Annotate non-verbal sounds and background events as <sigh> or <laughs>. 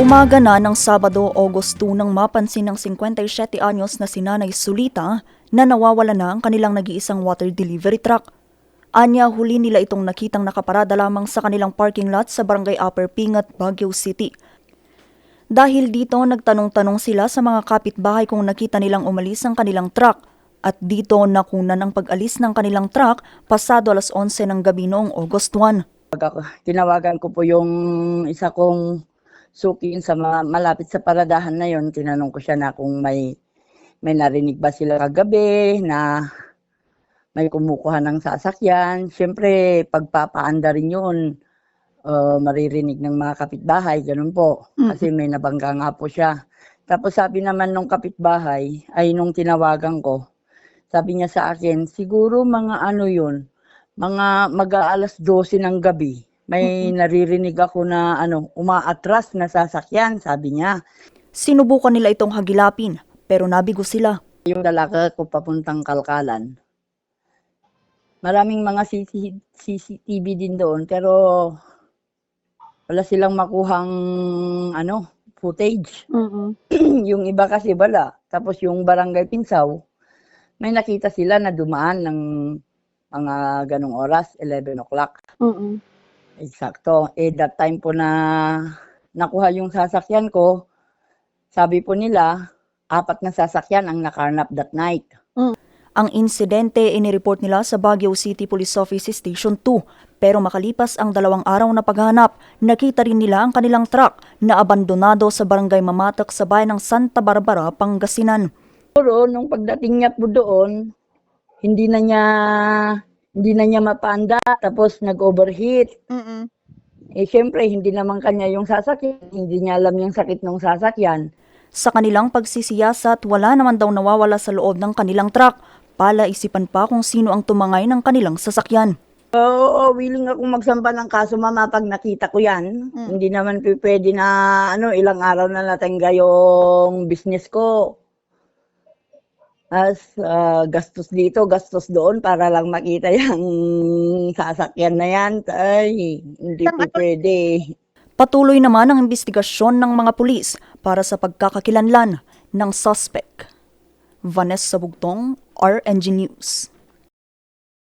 Umaga na ng Sabado, August 2 nang mapansin ng 57 anyos na si Sulita na nawawala na ang kanilang nag-iisang water delivery truck. Anya huli nila itong nakitang nakaparada lamang sa kanilang parking lot sa Barangay Upper Pingat, Baguio City. Dahil dito, nagtanong-tanong sila sa mga kapitbahay kung nakita nilang umalis ang kanilang truck at dito nakunan ang pag-alis ng kanilang truck pasado alas 11 ng gabi noong August 1. Pag ako, tinawagan ko po yung isa kong suki sa ma- malapit sa paradahan na yon, tinanong ko siya na kung may may narinig ba sila kagabi na may kumukuha ng sasakyan. Siyempre, pagpapaanda rin yun, uh, maririnig ng mga kapitbahay, ganun po. Kasi may nabangga nga po siya. Tapos sabi naman nung kapitbahay, ay nung tinawagan ko, sabi niya sa akin, siguro mga ano yun, mga mag-aalas 12 ng gabi, may naririnig ako na ano, umaatras na sasakyan, sabi niya. Sinubukan nila itong hagilapin pero nabigo sila. Yung dalaga ko papuntang Kalkalan. Maraming mga CC CCTV din doon, pero wala silang makuhang ano, footage. <clears throat> yung iba kasi wala. Tapos yung barangay Pinsaw, may nakita sila na dumaan ng mga ganong oras, 11 o'clock. Eksakto. Eh, that time po na nakuha yung sasakyan ko, sabi po nila, apat na sasakyan ang nakarnap that night. Ang insidente inireport nila sa Baguio City Police Office Station 2 pero makalipas ang dalawang araw na paghahanap, nakita rin nila ang kanilang truck na abandonado sa barangay Mamatak sa bayan ng Santa Barbara, Pangasinan. Pero nung pagdating niya po doon, hindi na niya hindi na niya mapanda tapos nag-overheat. Eh syempre hindi naman kanya yung sasakyan, hindi niya alam yung sakit ng sasakyan. Sa kanilang pagsisiyasat, wala naman daw nawawala sa loob ng kanilang truck. Pala isipan pa kung sino ang tumangay ng kanilang sasakyan. Oo, willing akong magsampa ng kaso mama pag nakita ko yan. Hindi naman pwede na ano, ilang araw na natangga yung business ko. As ah, gastos dito, gastos doon para lang makita <laughs> yung sasakyan na yan. Ay, hindi po pwede. Patuloy naman ang investigasyon ng mga pulis para sa pagkakakilanlan ng suspect. Vanessa Bugtong, RNG News.